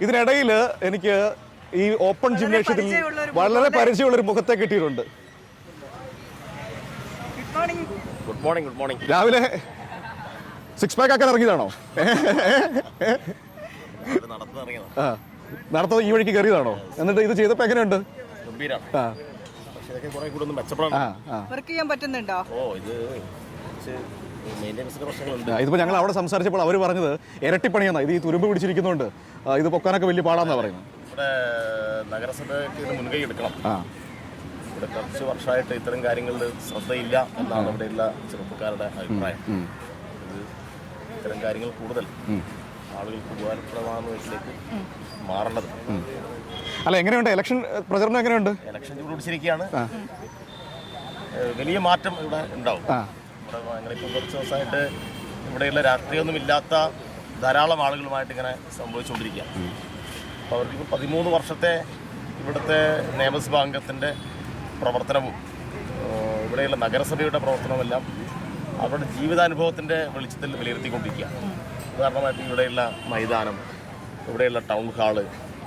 ഇതിനിടയിൽ എനിക്ക് ഈ ഓപ്പൺ ജിംനേഷ്യത്തിൽ വളരെ പരിചയമുള്ള ഒരു മുഖത്തെ കിട്ടിയിട്ടുണ്ട്. Good morning good morning good morning രാവിലെ സിക്സ് പാക്ക് ആക്കാൻ ഇറങ്ങിയതാണോ? നടത്തത് ഈ വഴിക്ക് കയറിയതാണോ? എന്നിട്ട് ഇത് ചെയ്തപ്പോ എങ്ങനെയുണ്ട്? ഗംഭീരാണ് ആ. വർക്ക് ചെയ്യാൻ പറ്റുന്നുണ്ടോ? ഓ ഇത് കുറച്ച് മെയിന്റെനൻസിന്റെ പ്രശ്നങ്ങളുണ്ട്. ആ, ഇതിപ്പോ ഞങ്ങൾ അവിടെ സംസാരിച്ചപ്പോൾ അവർ പറഞ്ഞത് ഇരട്ടിപ്പണിയെന്നാ ഇത് ഈ തുരുമ്പ് പിടിച്ചിരിക്കുന്നുണ്ട്. ഇത് പൊക്കാനൊക്കെ വലിയ പാടാന്നാ പറയുന്നത്. ഇവിടെ നഗരസഭയ്ക്ക് ഇത് മുൻകൈ എടുക്കണം. ആ. ഇവിടെ കുറച്ച് വർഷമായിട്ട് ഇത്തരം കാര്യങ്ങളിൽ ശ്രദ്ധയില്ല എന്നാണ് ഇവിടെയുള്ള ചെറുപ്പക്കാരുടെ അഭിപ്രായം. ഇത് ഇത്തരം കാര്യങ്ങൾ കൂടുതൽ ആളുകൾക്ക് ഉപകാരപ്രദമാകുന്ന വിധത്തിലേക്ക് മാറേണ്ടത്. അല്ല എങ്ങനെയുണ്ട്? ഇലക്ഷൻ പ്രചരണം എങ്ങനെയുണ്ട്? ഇലക്ഷൻ ചൂട് പിടിച്ചിരിക്കുകയാണ്. വലിയ മാറ്റം ഇവിടെ ഉണ്ടാവും. ഇവിടെ ഞങ്ങളിപ്പോൾ കുറച്ച് ദിവസമായിട്ട് ഇവിടെയുള്ള രാഷ്ട്രീയമൊന്നും ഇല്ലാത്ത ധാരാളം ആളുകളുമായിട്ട് ഇങ്ങനെ സംഭവിച്ചുകൊണ്ടിരിക്കുക. അപ്പോൾ അവർക്ക് പതിമൂന്ന് വർഷത്തെ ഇവിടുത്തെ നിയമസഭാ അംഗത്തിന്റെ പ്രവർത്തനവും ഇവിടെയുള്ള നഗരസഭയുടെ പ്രവർത്തനവുമെല്ലാം അവരുടെ ജീവിതാനുഭവത്തിന്റെ വെളിച്ചത്തിൽ വിലയിരുത്തിക്കൊണ്ടിരിക്കുക. ഉദാഹരണമായിട്ട് ഇവിടെയുള്ള മൈതാനം ഇവിടെയുള്ള ടൗൺ ഹാൾ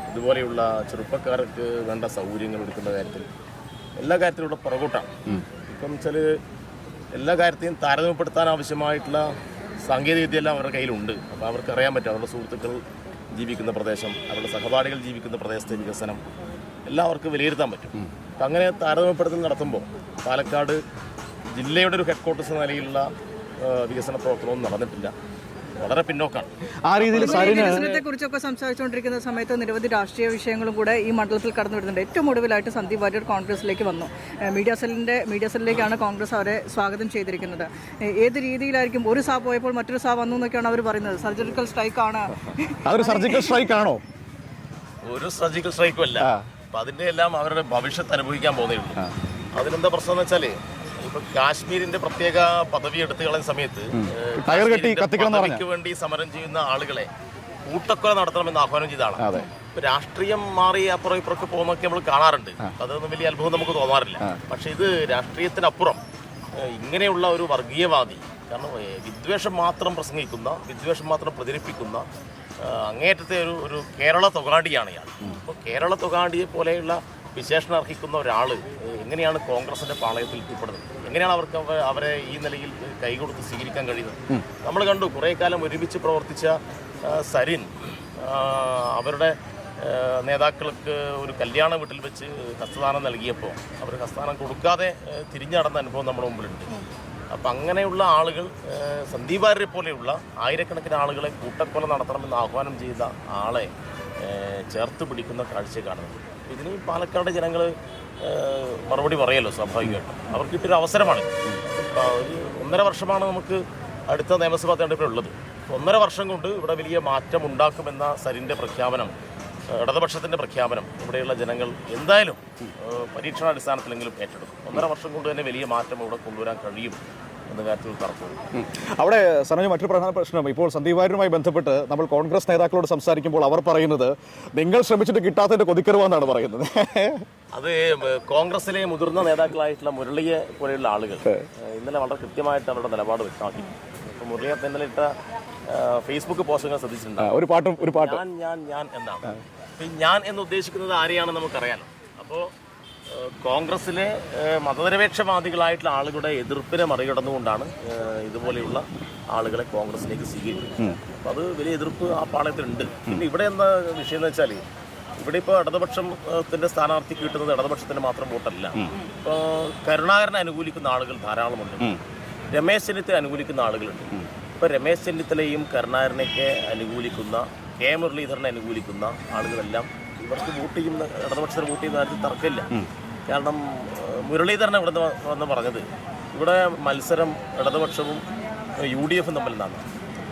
ഇതുപോലെയുള്ള ചെറുപ്പക്കാർക്ക് വേണ്ട സൗകര്യങ്ങൾ ഒരുക്കുന്ന കാര്യത്തിൽ എല്ലാ കാര്യത്തിലും ഇവിടെ പുറകോട്ടാണ്. ഇപ്പം വെച്ചാൽ എല്ലാ കാര്യത്തെയും താരതമ്യപ്പെടുത്താൻ ആവശ്യമായിട്ടുള്ള സാങ്കേതിക വിദ്യയെല്ലാം അവരുടെ കയ്യിലുണ്ട്. അപ്പോൾ അവർക്ക് അറിയാൻ പറ്റും അവരുടെ സുഹൃത്തുക്കൾ ജീവിക്കുന്ന പ്രദേശം അവരുടെ സഹപാഠികൾ ജീവിക്കുന്ന പ്രദേശത്തെ വികസനം എല്ലാം അവർക്ക് വിലയിരുത്താൻ പറ്റും. അപ്പം അങ്ങനെ താരതമ്യപ്പെടുത്തൽ നടത്തുമ്പോൾ പാലക്കാട് ജില്ലയുടെ ഒരു ഹെഡ് ക്വാർട്ടേഴ്സ് നിലയിലുള്ള വികസന പ്രവർത്തനമൊന്നും നടന്നിട്ടില്ല. വളരെ പിന്നോക്കാണ്. ആ രീതിയിൽ സരിന് വികസനത്തെ കുറിച്ചൊക്കെ സംസാരിച്ചുകൊണ്ടിരിക്കുന്ന സമയത്ത് നിരവധി രാഷ്ട്രീയ വിഷയങ്ങളും കൂടെ ഈ മണ്ഡലത്തിൽ കടന്നു വരുന്നുണ്ട്. ഏറ്റവും ഒടുവിലായിട്ട് സന്ദീപ് വാര്യർ കോൺഗ്രസിലേക്ക് വന്നു. മീഡിയ സെല്ലിന്റെ മീഡിയ സെല്ലിലേക്കാണ് കോൺഗ്രസ് അവരെ സ്വാഗതം ചെയ്തിരിക്കുന്നത്. ഏത് രീതിയിലായിരിക്കും ഒരു സാ പോയപ്പോൾ മറ്റൊരു സാ വന്നു എന്നൊക്കെയാണ് അവർ പറയുന്നത്? സർജിക്കൽ സ്ട്രൈക്ക് ആണ് സർജിക്കൽ സ്ട്രൈക്ക് ആണോ ഒരു സർജിക്കൽ സ്ട്രൈക്കും അല്ല. അപ്പൊ അതിന്റെ എല്ലാം അവരുടെ ഭവിഷ്യത്ത് അനുഭവിക്കാൻ പോകുന്നേ ഉള്ളൂ. അതിനെന്താ പ്രശ്നം എന്ന് വെച്ചാൽ കാശ്മീരിന്റെ പ്രത്യേക പദവി എടുത്തു കളയുന്ന സമയത്ത് ടയർ കെട്ടി കത്തിക്കണം പദവിക്ക് വേണ്ടി സമരം ചെയ്യുന്ന ആളുകളെ കൂട്ടക്കൊല നടത്തണമെന്ന് ആഹ്വാനം ചെയ്ത ആളാണ് അതെ. രാഷ്ട്രീയം മാറി അപ്പുറം ഇപ്പുറമൊക്കെ പോകുന്നൊക്കെ നമ്മൾ കാണാറുണ്ട്. അതൊന്നും വലിയ അത്ഭുതം നമുക്ക് തോന്നാറില്ല. പക്ഷെ ഇത് രാഷ്ട്രീയത്തിനപ്പുറം ഇങ്ങനെയുള്ള ഒരു വർഗീയവാദി കാരണം വിദ്വേഷം മാത്രം പ്രസംഗിക്കുന്ന വിദ്വേഷം മാത്രം പ്രചരിപ്പിക്കുന്ന അങ്ങേറ്റത്തെ ഒരു ഒരു കേരള തൊഗാണ്ടിയാണ് ഇയാൾ. അപ്പോൾ കേരള തൊഗാണ്ടിയെ പോലെയുള്ള വിശേഷണം അർഹിക്കുന്ന ഒരാൾ എങ്ങനെയാണ് കോൺഗ്രസിന്റെ പാളയത്തിൽ എത്തിപ്പെടുന്നത് എങ്ങനെയാണ് അവർക്ക് അവരെ ഈ നിലയിൽ കൈകൊടുത്ത് സ്വീകരിക്കാൻ കഴിയുന്നത്? നമ്മൾ കണ്ടു കുറേ കാലം ഒരുമിച്ച് പ്രവർത്തിച്ച സരിൻ അവരുടെ നേതാക്കൾക്ക് ഒരു കല്യാണ വീട്ടിൽ വെച്ച് ഹസ്തദാനം നൽകിയപ്പോൾ അവർ ഹസ്തദാനം കൊടുക്കാതെ തിരിഞ്ഞു നടന്ന അനുഭവം നമ്മുടെ മുമ്പിലുണ്ട്. അപ്പം അങ്ങനെയുള്ള ആളുകൾ ആ, സന്ദീപ് വാര്യരെ പോലെയുള്ള ആയിരക്കണക്കിന് ആളുകളെ കൂട്ടക്കൊല നടത്തണമെന്ന് ആഹ്വാനം ചെയ്ത ആളെ ചേർത്ത് പിടിക്കുന്ന കാഴ്ച കാണുന്നത് ഇതിന് പാലക്കാട് ജനങ്ങൾ മറുപടി പറയല്ലോ സ്വാഭാവികമായിട്ടും. അവർക്ക് കിട്ടിയൊരു അവസരമാണ്. ഒരു ഒന്നര വർഷമാണ് നമുക്ക് അടുത്ത നിയമസഭാ തെരഞ്ഞെടുപ്പിലുള്ളത് ഒന്നര വർഷം കൊണ്ട് ഇവിടെ വലിയ മാറ്റം ഉണ്ടാക്കുമെന്ന സരിന്റെ പ്രഖ്യാപനം ഇടതുപക്ഷത്തിന്റെ പ്രഖ്യാപനം ഇവിടെയുള്ള ജനങ്ങൾ എന്തായാലും പരീക്ഷണാടിസ്ഥാനത്തിലെങ്കിലും ഏറ്റെടുക്കും. ഒന്നര വർഷം കൊണ്ട് തന്നെ വലിയ മാറ്റം ഇവിടെ കൊണ്ടുവരാൻ കഴിയും. അവിടെ സനോജ് മറ്റൊരു പ്രധാന പ്രശ്നം. ഇപ്പോൾ സന്ദീപ് വാര്യരുമായി ബന്ധപ്പെട്ട് നമ്മൾ കോൺഗ്രസ് നേതാക്കളോട് സംസാരിക്കുമ്പോൾ അവർ പറയുന്നത് നിങ്ങൾ ശ്രമിച്ചിട്ട് കിട്ടാത്തതിന്റെ കൊതിക്കരുവാന്നാണ് പറയുന്നത്. അത് കോൺഗ്രസിലെ മുതിർന്ന നേതാക്കളായിട്ടുള്ള മുരളിയെ പോലെയുള്ള ആളുകൾ ഇന്നലെ വളരെ കൃത്യമായിട്ട് അവരുടെ നിലപാട് വ്യക്തമാക്കി. മുരളിയെ ഇന്നലെ ഇട്ട ഫേസ്ബുക്ക് പോസ്റ്റുകൾ ശ്രദ്ധിച്ചിട്ടുണ്ട്? ഒരു പാട്ടും ഒരു പാട്ട്. ഞാൻ ഞാൻ ഞാൻ എന്നാണ്. ഞാൻ എന്ന് ഉദ്ദേശിക്കുന്നത് ആരെയാണെന്ന് നമുക്കറിയാലോ. അപ്പോൾ കോൺഗ്രസിലെ ഏഹ്, മതനിരപേക്ഷവാദികളായിട്ടുള്ള ആളുകളുടെ എതിർപ്പിനെ മറികടന്നുകൊണ്ടാണ് ഇതുപോലെയുള്ള ആളുകളെ കോൺഗ്രസിലേക്ക് സ്വീകരിക്കുന്നത്. അപ്പം അത് വലിയ എതിർപ്പ് ആ പാളയത്തിലുണ്ട്. പിന്നെ ഇവിടെ എന്താ വിഷയം എന്ന് വെച്ചാൽ ഇവിടെ ഇപ്പോൾ ഇടതുപക്ഷത്തിന്റെ സ്ഥാനാർത്ഥി കിട്ടുന്നത് ഇടതുപക്ഷത്തിന്റെ മാത്രം വോട്ടല്ല. ഇപ്പോൾ കരുണാകരനെ അനുകൂലിക്കുന്ന ആളുകൾ ധാരാളമുണ്ട്. രമേശ് ചെന്നിത്തല അനുകൂലിക്കുന്ന ആളുകളുണ്ട്. ഇപ്പോൾ രമേശ് ചെന്നിത്തലയും കരുണാകരനെയൊക്കെ അനുകൂലിക്കുന്ന കെ മുരളീധരനെ അനുകൂലിക്കുന്ന ആളുകളെല്ലാം ഇവർക്ക് വോട്ട് ചെയ്യുന്ന ഇടതുപക്ഷത്തിന് വോട്ട് ചെയ്യുന്ന കാര്യത്തിൽ തർക്കമില്ല. കാരണം മുരളീധരൻ ഇവിടെ വന്ന് പറഞ്ഞത്. ഇവിടെ മത്സരം ഇടതുപക്ഷവും യു ഡി എഫും തമ്മിൽ നിന്നാണ്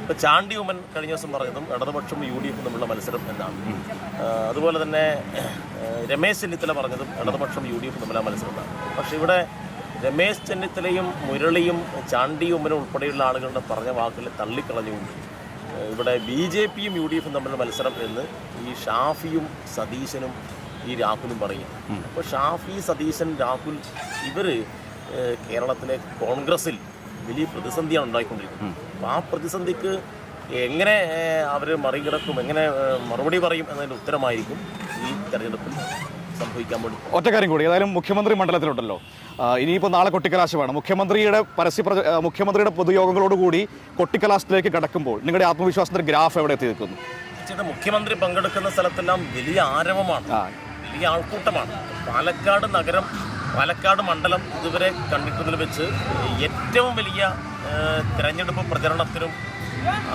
ഇപ്പൊ ചാണ്ടി ഉമ്മൻ കഴിഞ്ഞ ദിവസം പറഞ്ഞതും ഇടതുപക്ഷവും യു ഡി എഫും തമ്മിലുള്ള മത്സരം എന്നാണ് അതുപോലെ തന്നെ രമേശ് ചെന്നിത്തല പറഞ്ഞതും ഇടതുപക്ഷം യു ഡി എഫും തമ്മിലുള്ള മത്സരം എന്നാണ് പക്ഷെ ഇവിടെ രമേശ് ചെന്നിത്തലയും മുരളിയും ചാണ്ടി ഉമ്മനും ഉൾപ്പെടെയുള്ള ആളുകളുടെ പറഞ്ഞ വാക്കുകൾ തള്ളിക്കളഞ്ഞുകൊണ്ട് ഇവിടെ ബി ജെ പിയും യു ഡി എഫും തമ്മിലുള്ള മത്സരം എന്ന് ഈ ഷാഫിയും സതീശനും ഈ രാഹുലും പറയും. അപ്പോൾ ഷാഫി സതീശൻ രാഹുൽ ഇവർ കേരളത്തിലെ കോൺഗ്രസിൽ വലിയ പ്രതിസന്ധിയാണ് ഉണ്ടായിക്കൊണ്ടിരിക്കുന്നത്. അപ്പോൾ ആ പ്രതിസന്ധിക്ക് എങ്ങനെ അവർ മറികടക്കും എങ്ങനെ മറുപടി പറയും എന്നതിന്റെ ഉത്തരമായിരിക്കും ഈ തെരഞ്ഞെടുപ്പിൽ. സംഭവിക്കാൻ വേണ്ടി ഒറ്റ കാര്യം കൂടി. ഏതായാലും മുഖ്യമന്ത്രി മണ്ഡലത്തിലുണ്ടല്ലോ. ഇനിയിപ്പോൾ നാളെ കൊട്ടിക്കലാശമാണ് മുഖ്യമന്ത്രിയുടെ പരസ്യ മുഖ്യമന്ത്രിയുടെ പൊതുയോഗങ്ങളോടുകൂടി കൊട്ടിക്കലാശത്തിലേക്ക് കടക്കുമ്പോൾ നിങ്ങളുടെ ആത്മവിശ്വാസത്തിന്റെ ഗ്രാഫ് എവിടെ എത്തി നിൽക്കുന്നു ചേട്ടാ മുഖ്യമന്ത്രി പങ്കെടുക്കുന്ന സ്ഥലത്തെല്ലാം വലിയ ആരവമാണ്. വലിയ ആൾക്കൂട്ടമാണ്. പാലക്കാട് നഗരം പാലക്കാട് മണ്ഡലം ഇതുവരെ കണ്ടിട്ടതിൽ വെച്ച് ഏറ്റവും വലിയ തിരഞ്ഞെടുപ്പ് പ്രചരണത്തിനും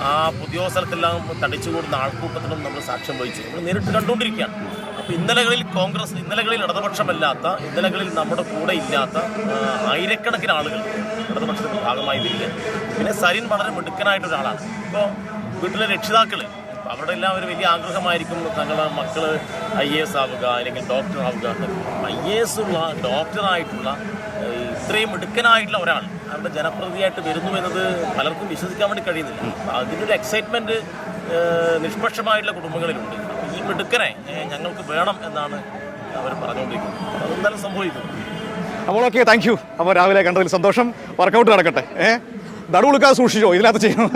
ആ പൊതുയോഗസ്ഥലത്തെല്ലാം തടിച്ചുകൂടുന്ന ആൾക്കൂട്ടത്തിനും നമ്മൾ സാക്ഷ്യം വഹിച്ചു. നമ്മൾ നേരിട്ട് കണ്ടുകൊണ്ടിരിക്കുകയാണ്. ഇന്നലകളിൽ കോൺഗ്രസ് ഇന്നലകളിൽ ഇടതുപക്ഷമല്ലാത്ത ഇന്നലകളിൽ നമ്മുടെ കൂടെ ഇല്ലാത്ത ആയിരക്കണക്കിന് ആളുകൾ ഇടതുപക്ഷത്തിന്റെ ഭാഗമായി വരിക പിന്നെ സരിൻ വളരെ മിടുക്കനായിട്ട് ഒരാളാണ് ഇപ്പോൾ വീട്ടിലെ രക്ഷിതാക്കൾ അവരുടെ എല്ലാം ഒരു വലിയ ആഗ്രഹമായിരിക്കും തങ്ങളുടെ മക്കൾ ഐ എ എസ് ആവുക അല്ലെങ്കിൽ ഡോക്ടർ ആവുക. ഐ എ എസ് ഉള്ള ഡോക്ടറായിട്ടുള്ള ഇത്രയും മിടുക്കനായിട്ടുള്ള ഒരാൾ അവരുടെ ജനപ്രതിയായിട്ട് വരുന്നു എന്നത് പലർക്കും വിശ്വസിക്കാൻ വേണ്ടി കഴിയുന്നില്ല. അതിനൊരു എക്സൈറ്റ്മെന്റ് നിഷ്പക്ഷമായിട്ടുള്ള കുടുംബങ്ങളിലുണ്ട്. മിടുക്കനെ ഞങ്ങൾക്ക് വേണം എന്നാണ് അവർ പറഞ്ഞുകൊണ്ടിരിക്കുന്നത്. അതെന്തായാലും സംഭവിക്കും. അപ്പോൾ ഓക്കെ താങ്ക് യു അപ്പോൾ രാവിലെ കണ്ടതിൽ സന്തോഷം. വർക്കൗട്ട് നടക്കട്ടെ. ഏഹ് നടു കൊടുക്കാതെ സൂക്ഷിച്ചോ? ഇതിനകത്ത് ചെയ്യണം?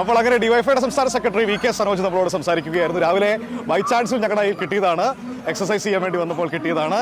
അപ്പോൾ അങ്ങനെ ഡിവൈഫൈയുടെ സംസ്ഥാന സെക്രട്ടറി വി കെ സനോജ് നമ്മളോട് സംസാരിക്കുകയായിരുന്നു. രാവിലെ ബൈ ചാൻസിൽ ഞങ്ങളുടെ കിട്ടിയതാണ്. എക്സസൈസ് ചെയ്യാൻ വേണ്ടി വന്നപ്പോൾ കിട്ടിയതാണ്.